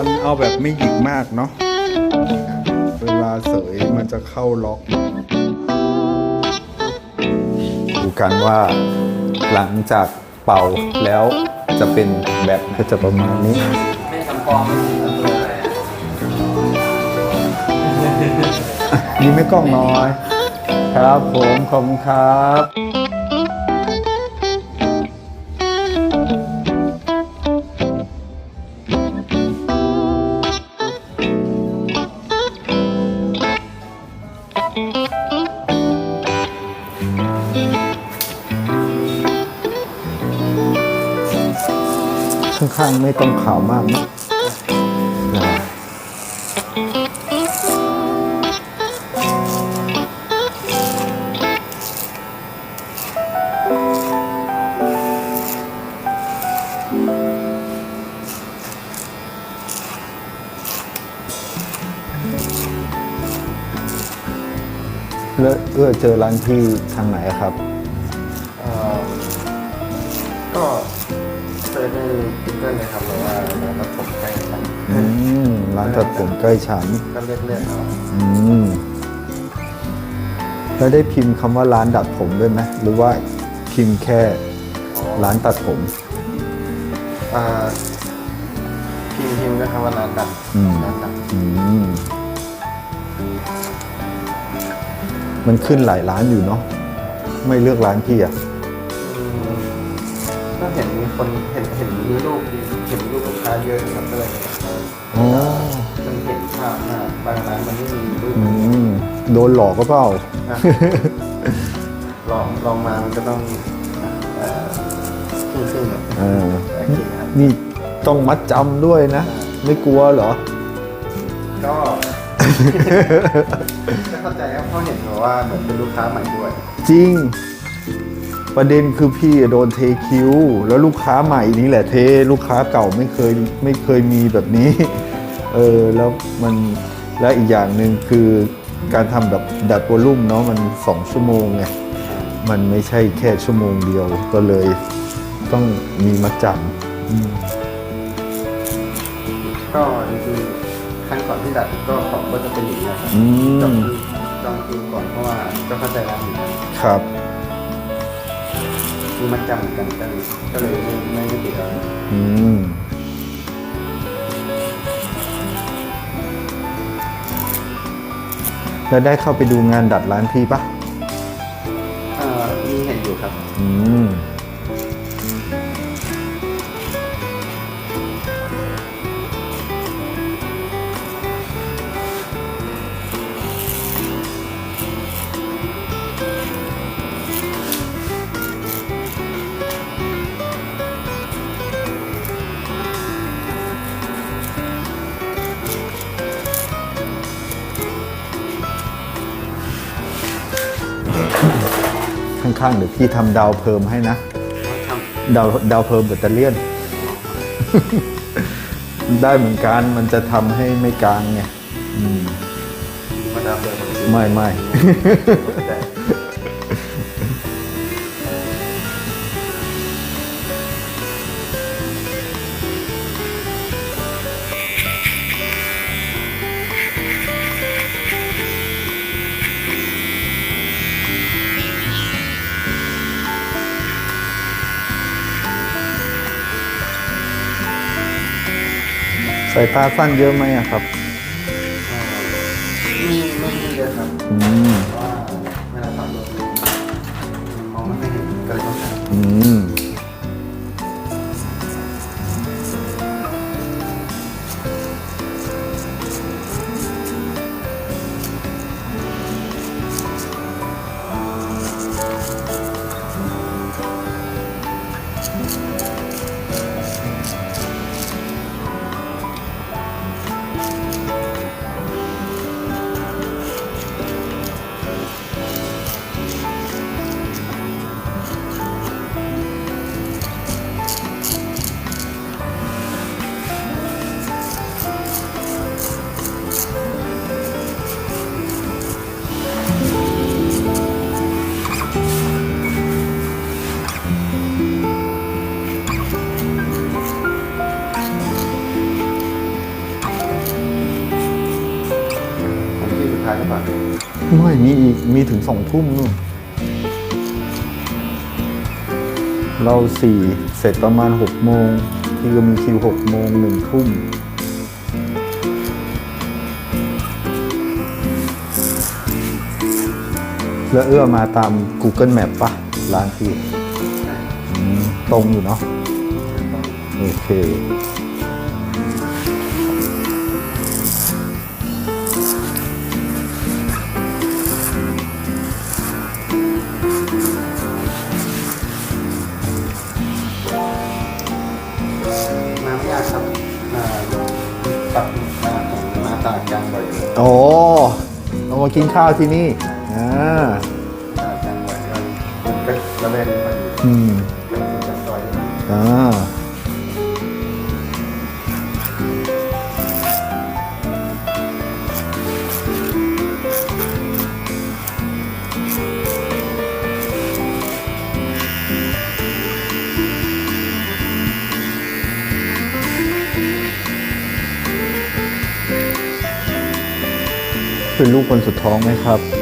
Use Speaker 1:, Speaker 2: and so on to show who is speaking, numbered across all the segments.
Speaker 1: อนเอาแบบไม่หยิกมากเนาะเวลาเสยมันจะเข้าล็อกดูกันว่าหลังจากเป่าแล้วจะเป็นแบบไหนก็จะประมาณนี้
Speaker 2: ไม่ทำฟองไม่ทำตัวอะไรอะ
Speaker 1: ยิ้มไม่กล้องน้อย ครับผมขอบคุณครับ ข้างๆไม่ต้องขาวมากนะแล้วเอื้อเจอร้านที่ทางไหนครับ
Speaker 2: เกิลนะครับหรือว่าร้านตัดผมใกล้กัน
Speaker 1: อืมร้านตัดผมใกล้ฉัน
Speaker 2: ก็เลือกเลือกเอา
Speaker 1: อืมแล้วได้พิมพ์คำว่าร้านดัดผมด้วยไหมหรือว่าพิมพ์แค่ร้านตัดผม
Speaker 2: อ่าพิมพ์พิมพ์นะครับว่าร้านตัด
Speaker 1: อืม
Speaker 2: ร้านตัด
Speaker 1: อืมมันขึ้นหลายร้านอยู่เนาะไม่เลือกร้านพี่อะ
Speaker 2: อืมก็เห็นมี คนเห็นเห็นมีรูปเห็นรูปลูกค้าเยอะครับก็เลย
Speaker 1: อ๋อ
Speaker 2: มันเห็นภาพมากบางร้านมันไม่มีรูป
Speaker 1: อืมโดนหลอกก็เปล่า
Speaker 2: นะลองลองมามันก็ต้องเอ่อครึ่งครึ่งๆอะ
Speaker 1: เออ
Speaker 2: โอเคครับ
Speaker 1: นี่ต้องมัดจำด้วยนะ ไม่กลัวเหรอ
Speaker 2: ก็ ก็เข้าใจครับเพราะเห็นแบบว่าเหมือนเป็นลูกค้าใหม่ด้วย
Speaker 1: จริง ประเด็นคือพี่โดนเทคิวแล้วลูกค้าใหม่นี่แหละเท ลูกค้าเก่าไม่เคยไม่เคยมีแบบนี้ เออแล้วมันและอีกอย่างหนึ่งคือการทำแบบดัดวอลลุ่มเนาะมันสองชั่วโมงไงมันไม่ใช่แค่ชั่วโมงเดียวก็เลยต้องมีมัดจำอืม
Speaker 2: ก็จริงๆครั้งก่อนที่ดัดก็ของก็จะเป็นอย่างนี้ยครับ
Speaker 1: อื
Speaker 2: จอง
Speaker 1: ม
Speaker 2: คิวจองคิวก่อนเพราะว่าก็เข้าใจร้านอยู่แล้ว
Speaker 1: ครับ
Speaker 2: มีมันจำเหมือนกันก็เลยก็เลยไม่ไม่ไม่ติดอะไร
Speaker 1: อืมแล้วได้เข้าไปดูงานดัดร้านพี่ปะ
Speaker 2: เอ่อมีเห็นอยู่ครับ
Speaker 1: อืม ข้างๆเดี๋ยวพี่ทำดาวเพิ่มให้นะ
Speaker 2: ท
Speaker 1: ดาวดาวเพิ่มแบตเตอรี่ยนได้เหมือนกันมันจะทำให้ไม่กลางไงอืมำ
Speaker 2: มาดามเดินมาดู
Speaker 1: ไม่ไม่ สายตาสั้นเยอะไหมอะครับ
Speaker 2: มีไม่มีเยอะครับ
Speaker 1: อืม
Speaker 2: ไม่
Speaker 1: มี
Speaker 2: อี
Speaker 1: ก มีถึงสองทุ่มนู่น เราสี่เสร็จประมาณหกโมงพี่ก็มีคิวหกโมงหนึ่งทุ่มแล้วเอื้อมาตาม Google Map ปะร้านพี่อืมตรงอยู่เนาะโอเค
Speaker 2: กิ
Speaker 1: นข้าวที่นี่อ่า
Speaker 2: ตากกลางบ่อยเลยมันก็ระเวนพอดี
Speaker 1: อืม
Speaker 2: เป็นจากซอย
Speaker 1: อ่า คือลูกคนสุดท้องไหมครับ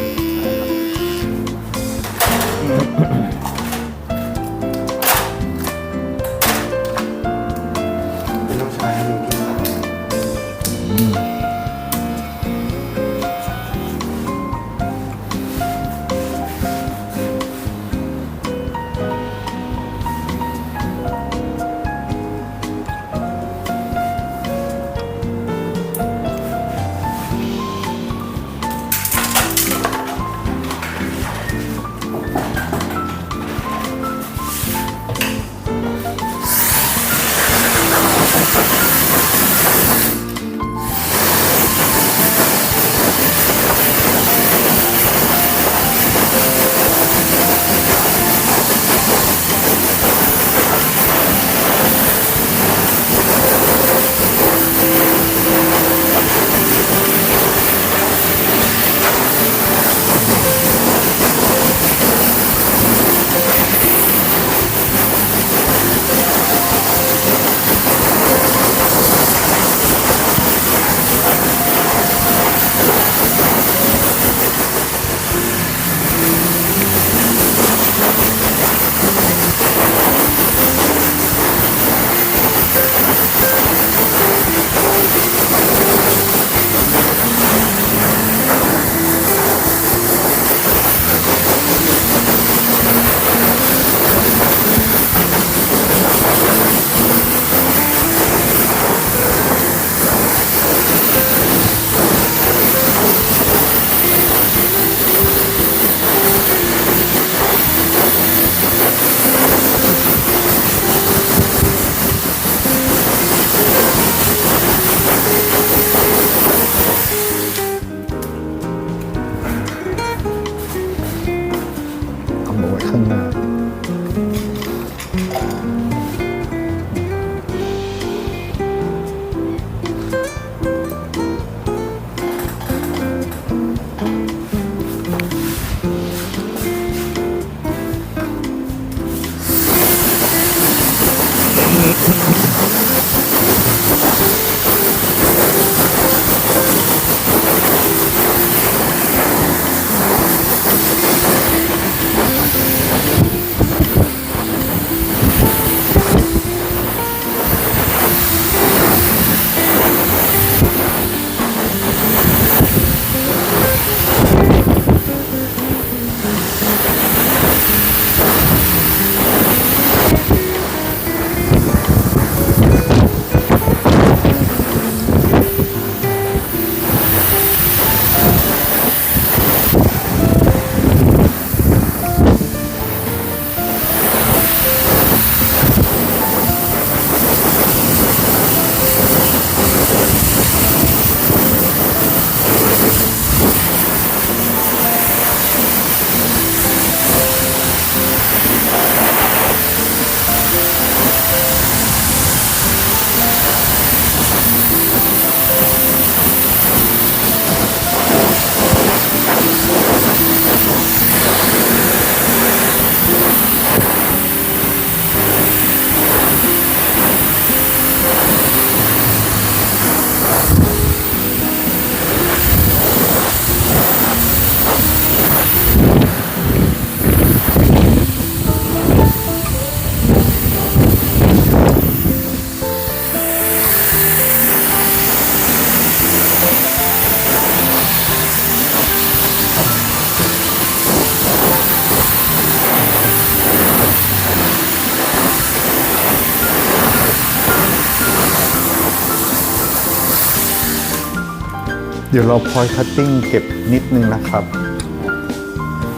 Speaker 2: เดี๋
Speaker 1: ยวเราพอยคัตติ้งเก็บนิดนึงนะครับ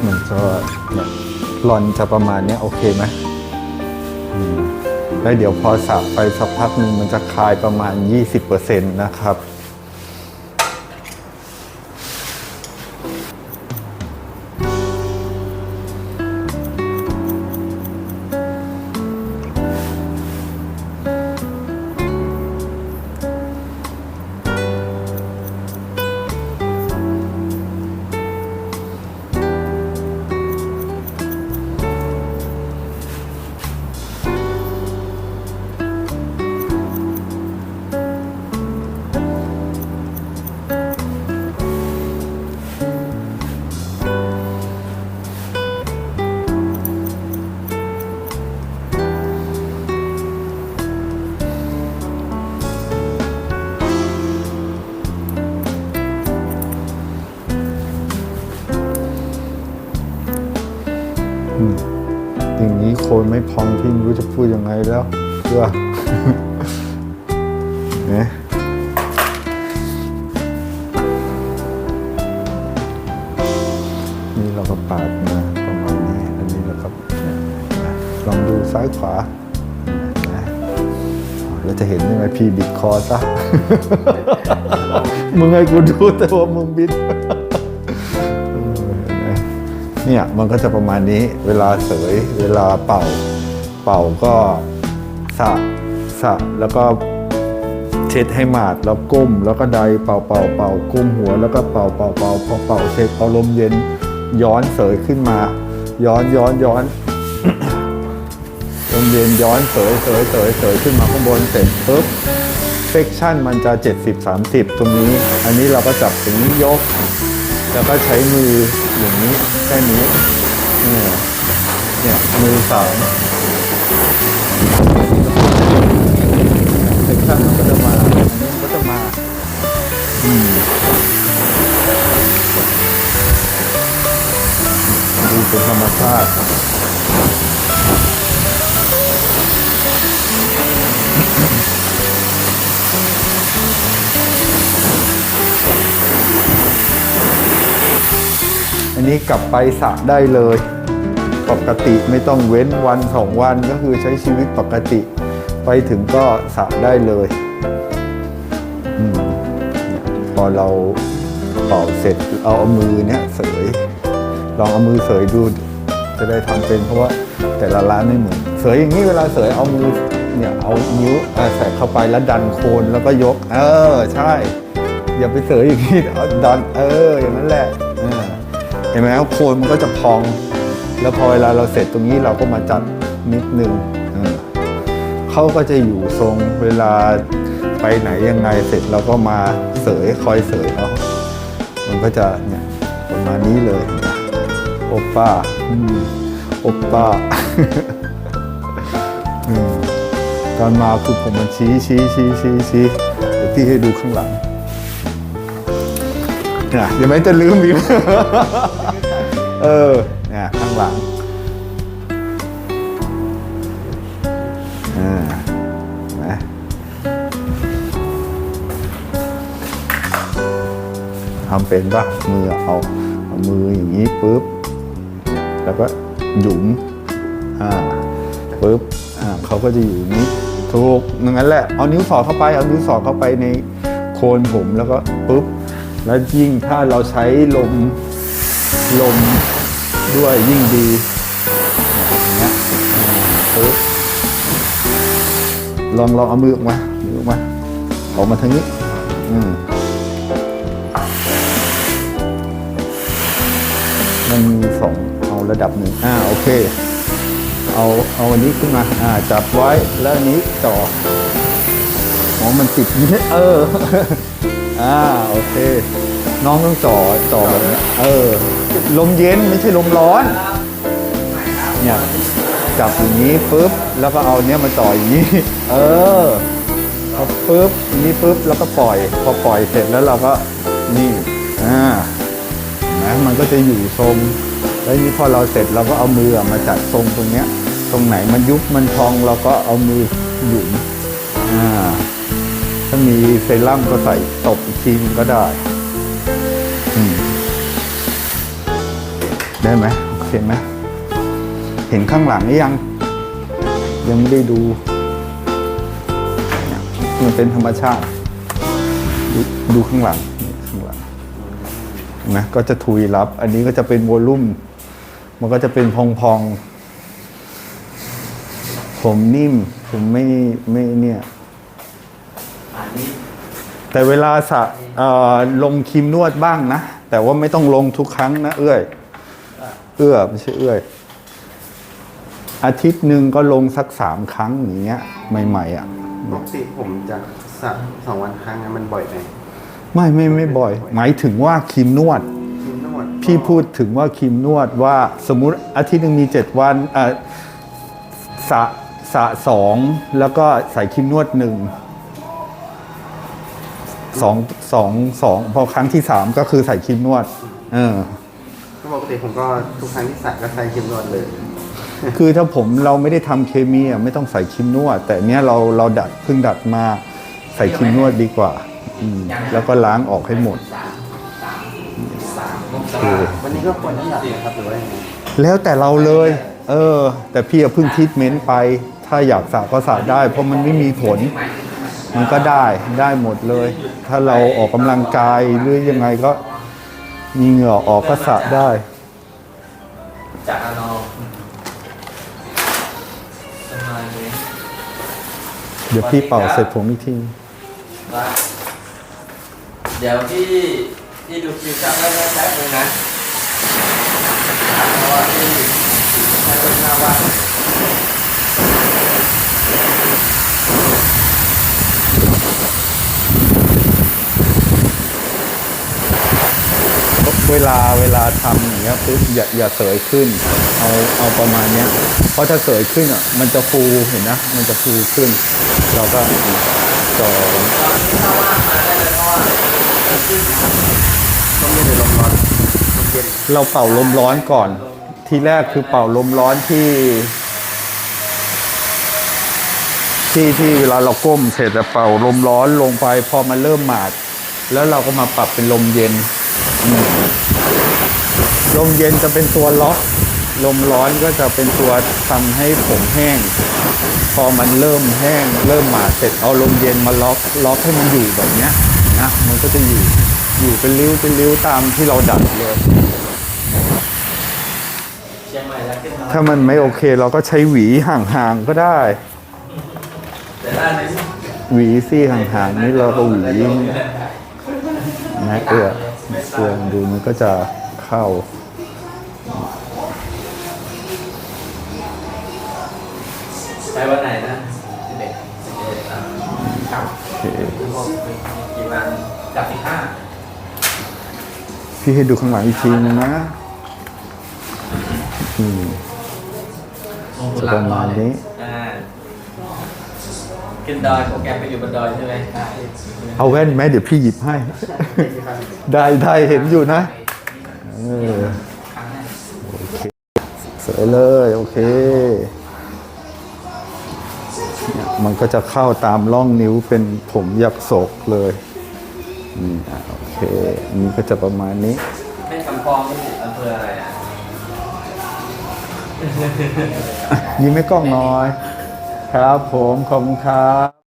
Speaker 1: มันจะแบบรอนจะประมาณนี้โอเคไหมแล้วเดี๋ยวพอสับไปสักพักหนึ่งมันจะคลายประมาณ 20%นะครับ อย่างนี้โคนไม่พองพี่ไม่รู้จะพูดยังไงแล้วเพื่อเนี่ยนี่เราก็ปาดมาประมาณนี้ อันนี้เราก็ลองดูซ้ายขวานะเราจะเห็นยังไงพี่บิดคอซะ มึงให้กูดูแต่ว่ามึงบิด เนี่ยมันก็จะประมาณนี้เวลาเสยเวลาเป่า เป่าก็สะสะแล้วก็เช็ดให้หมาดแล้วก้ม แล้วก็ไดเป่าเป่าเป่าก้มหัวแล้วก็เป่าเป่าเป่าพอเป่าเสร็จเอาลมเย็นย้อนเสยขึ้นมา ย้อนย้อนย้อนลมเย็นย้อนเสยเสยเสยเสยขึ้นมาข้างบนเสร็จปุ๊บเฟคชั่นมันจะ 70 30 ตรงนี้ อันนี้เราก็จับตรงนี้ยก แล้วก็ใช้มืออย่างนี้แค่นี้เนี่ยเนี่ยมือสามเซกชันมันก็จะมาอันนี้มันก็จะมา อืมดูเป็นธรรมชาติ อันนี้กลับไปสระได้เลย ปกติไม่ต้องเว้นวันสองวันก็คือใช้ชีวิตปกติ ไปถึงก็สระได้เลยอพอเราเป่าเสร็จเอาเอามือเนี่ยเสยลองเอามือเสยดูจะได้ทำเป็นเพราะว่าแต่ละร้านไม่เหมือนเสยอย่างนี้เวลาเสยเอามือเนี่ยเอานิ้วใส่เข้าไปแล้วดันโคนแล้วก็ยก เออ ใช่ อย่าไปเสยอย่างนี้เอาดันเออ อย่างนั้นแหละ เห็นไหมครับโคนมันก็จะพอง แล้วพอเวลาเราเสร็จตรงนี้เราก็มาจัดนิดนึงเขาก็จะอยู่ทรงเวลาไปไหนยังไงเสร็จเราก็มาเสยคอยเสยเขามันก็จะเนี่ยประมาณนี้เลยโอปป้าโอปป้าตอนมาคือผมมันชี้ชี้ชี้ชี้ชี้เดี๋ยวพี่ให้ดูข้างหลัง เนี่ยเดี๋ยวไม่จะลืมอีกเออเนี่ยข้างหลังอ่านะทำเป็นปะมือเอาเอามืออย่างนี้ปุ๊บ แล้วก็หยุมอ่าปุ๊บอ่าเขาก็จะอยู่นี้ถูกอย่างนั้นแหละเอานิ้วสอดเข้าไปเอานิ้วสอดเข้าไปในโคนผมแล้วก็ปุ๊บ แล้วยิ่งถ้าเราใช้ลมลมด้วยยิ่งดีอย่างเงี้ยปุ๊บลองลองเอามือออกมามือออกมาออกมาทางนี้อืมมันมีสองเอาระดับหนึ่งอ่าโอเค เอาเอาอันนี้ขึ้นมาอ่าจับไว้แล้วอันนี้จ่ออ๋อมันติดนี้เออ อ่าโอเค น้องต้องจ่อจ่อแบบนี้เออ ลมเย็นไม่ใช่ลมร้อน เนี่ยจับอย่างนี้ปุ๊บแล้วก็เอาเนี้ยมาจ่ออย่างนี้ เออพอปุ๊บนี้ปุ๊บแล้วก็ปล่อย พอปล่อยเสร็จแล้วเราก็นี่อ่านะมันก็จะอยู่ทรงแล้วนี้พอเราเสร็จเราก็เอามือมาจัดทรงตรงเนี้ย ตรงไหนมันยุบมันพองเราก็เอามือหยุมอ่า มีเซรั่มก็ใส่ตบอีกทีนึงก็ได้ ได้ไหมโอเคไหมเห็นข้างหลังหรือยัง ยังไม่ได้ดู มันเป็นธรรมชาติ ดูดูข้างหลังข้างหลังนไหมก็จะทุยรับ อันนี้ก็จะเป็นวอลลุ่ม มันก็จะเป็นพองๆผมนิ่ม ผมไม่ไม่เนี่ย แต่เวลาสระเอ่อลงครีมนวดบ้างนะ แต่ว่าไม่ต้องลงทุกครั้งนะ เอื้อยเอื้อไม่ใช่เอื้อย อาทิตย์หนึ่งก็ลงสักสามครั้งอย่างเงี้ย ใหม่ๆอะ
Speaker 2: ปกติผมจะสระสองวันครั้งนะมันบ่อยไหม
Speaker 1: ไม่ไม่ไม่บ่อย หมายถึงว่าครีมนวด
Speaker 2: กินนวด
Speaker 1: พี่พูดถึงว่าครีมนวดว่าสมมุติอาทิตย์หนึ่งมีเจ็ดวันอะสระสระสองแล้วก็ใส่ครีมนวดหนึ่ง สองสองสองพอครั้งที่สามก็คือใส่ครีมนวด เออ
Speaker 2: ก็ปกติผมก็ทุกครั้งที่สระก็ใส่กินนวดเลย
Speaker 1: คือถ้าผมเราไม่ได้ทำเคมีอะไม่ต้องใส่ครีมนวด แต่เนี้ยเราเราดัดเพิ่งดัดมาใส่ครีมนวดดีกว่า อืมแล้วก็ล้างออกให้หมด
Speaker 3: สามสามสามมก
Speaker 1: โอ
Speaker 3: รา
Speaker 1: เค
Speaker 2: วันนี้ก็ควรน้ำหนักนะครับหรือว่ายังไง
Speaker 1: แล้วแต่เราเลย เออ แต่พี่อะเพิ่งทิทเมนต์ไป ถ้าอยากสระก็สระได้ เพราะมันไม่มีผล มันก็ได้ได้หมดเลย ถ้าเราออกกำลังกายหรือยังไงก็มีเหงื่อออกก็สระได้
Speaker 3: จากอานอปรา
Speaker 1: เดี๋ยวพี่เป่าเสร็จผมอีกที
Speaker 3: เดี๋ยวพี่พี่ดูคิวจับแล้วแป๊บนึงนะเพราะว่าพี่ใช้ต้นหน้าว่า
Speaker 1: เวลาเวลาทำอย่างเงี้ยปุ๊บอย่าอย่าเสยขึ้น เอาเอาประมาณเนี้ยเพราะถ้าเสยขึ้นอะมันจะฟูเห็นนะ มันจะฟูขึ้น เราก็จอ
Speaker 3: ต้องมาได้เราะว่าขึ้น
Speaker 2: ก็ไม่ได้ลมร้อนลมเย็น
Speaker 1: เราเป่าลมร้อนก่อน ทีแรกคือเป่าลมร้อนที่ ที่ที่เวลาเราก้มเสร็จแล้วเป่าลมร้อนลงไปพอมันเริ่มหมาด แล้วเราก็มาปรับเป็นลมเย็น อืม ลมเย็นจะเป็นตัวล็อก ลมร้อนก็จะเป็นตัวทำให้ผมแห้ง พอมันเริ่มแห้ง เริ่มหมาดเสร็จเอาลมเย็นมาล็อกล็อกให้มันอยู่แบบเนี้ยนะมันก็จะอยู่อยู่เป็นริ้วเป็นริ้วตามที่เราดัดเลย
Speaker 3: เชียงใหม่แล้วขึ้นมา
Speaker 1: ถ้ามันไม่โอเคเราก็ใช้หวีห่างๆก็ได้
Speaker 3: แต่ด้านนี้
Speaker 1: หวีซี่ห่างๆนี่เราก็หวีนะเอื้อเอื้อดูมันก็จะเข้า พี่ให้ดูข้างหลังอีกทีนึงนะอืมจะประมาณนี้
Speaker 3: อ่าขึ้นดอยโปรแกรมไปอยู่บนดอยใช่ไหม
Speaker 1: เอาแว่นไหมเดี๋ยวพี่หยิบให้ ได้ได้เห็นอยู่นะเออโอเคสวยเลยโอเคเนี่ยมันก็จะเข้าตามร่องนิ้วเป็นผมยักษ์ศกเลย อืมอะโอเคอันนี้ก็จะประมาณนี้
Speaker 3: แม่กำปองนี่อำเภออะไรอะ
Speaker 1: ยิ้มให้กล้องหน่อย ครับผมขอบคุณครับ